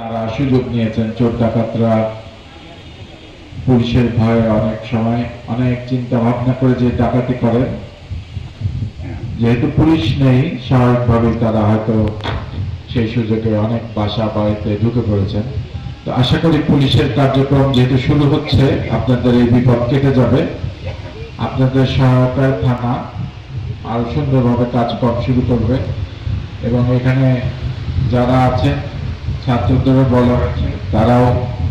তারা সুযোগ নিয়েছেন চোর ডাকাতরা, পুলিশের ভয়ে অনেক সময় অনেক চিন্তা ভাবনা করে যে ডাকাতি করেন। যেহেতু পুলিশ নেই, স্বাভাবিকভাবেই তারা হয়তো সেই সুযোগে অনেক বাসা বাড়িতে ঢুকে পড়েছেন। তো আশা করি পুলিশের কার্যক্রম যেহেতু শুরু হচ্ছে, আপনাদের এই বিপদ কেটে যাবে। আপনাদের সহায়তায় থানা আরও সুন্দরভাবে কাজকর্ম শুরু করবে। এবং এখানে যারা আছেন ছাত্রদেরও বলা হয়েছে তারাও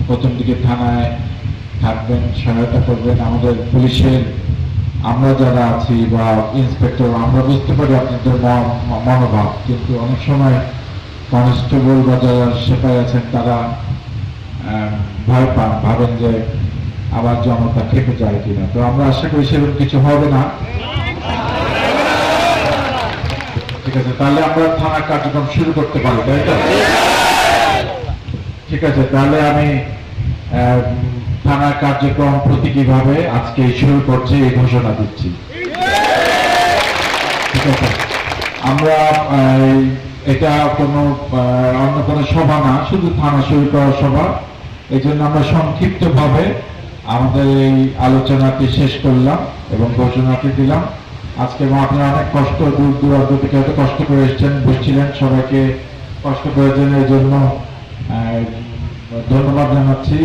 প্রথম দিকে থানায় থাকবেন, সহায়তা করবেন আমাদের পুলিশের। আমরা যারা আছি বা ইন্সপেক্টর আমরা বুঝতে পারি আপনাদের মনোভাব, কিন্তু অনেক সময় কনস্টেবল বা যারা সেপাই আছেন, তারা ভয় পান, ভাবেন যে আবার জনতা খেপে যায় কিনা। তো আমরা আশা করি সেরকম কিছু হবে না। ঠিক আছে, তাহলে আমরা থানা কার্যক্রম শুরু করতে পারি, তাই তো? ঠিক আছে, তাহলে আমি থানার কার্যক্রম প্রতীকীভাবে আজকে শুরু করছি, এই ঘোষণা দিচ্ছি। ঠিক আছে, আমরা এটা কোনো অন্য কোনো সভা না, শুধু থানা শুরু করার সভা। এই জন্য আমরা সংক্ষিপ্ত ভাবে আমাদের এই আলোচনাটি শেষ করলাম এবং ঘোষণাটি দিলাম। আজকে আপনারা অনেক কষ্ট দূর দূরান্ত থেকে হয়তো কষ্ট করে এসেছেন, বসছিলেন সবাইকে কষ্ট করেছেন এই জন্য। ধন্যবাদ জানাচ্ছি।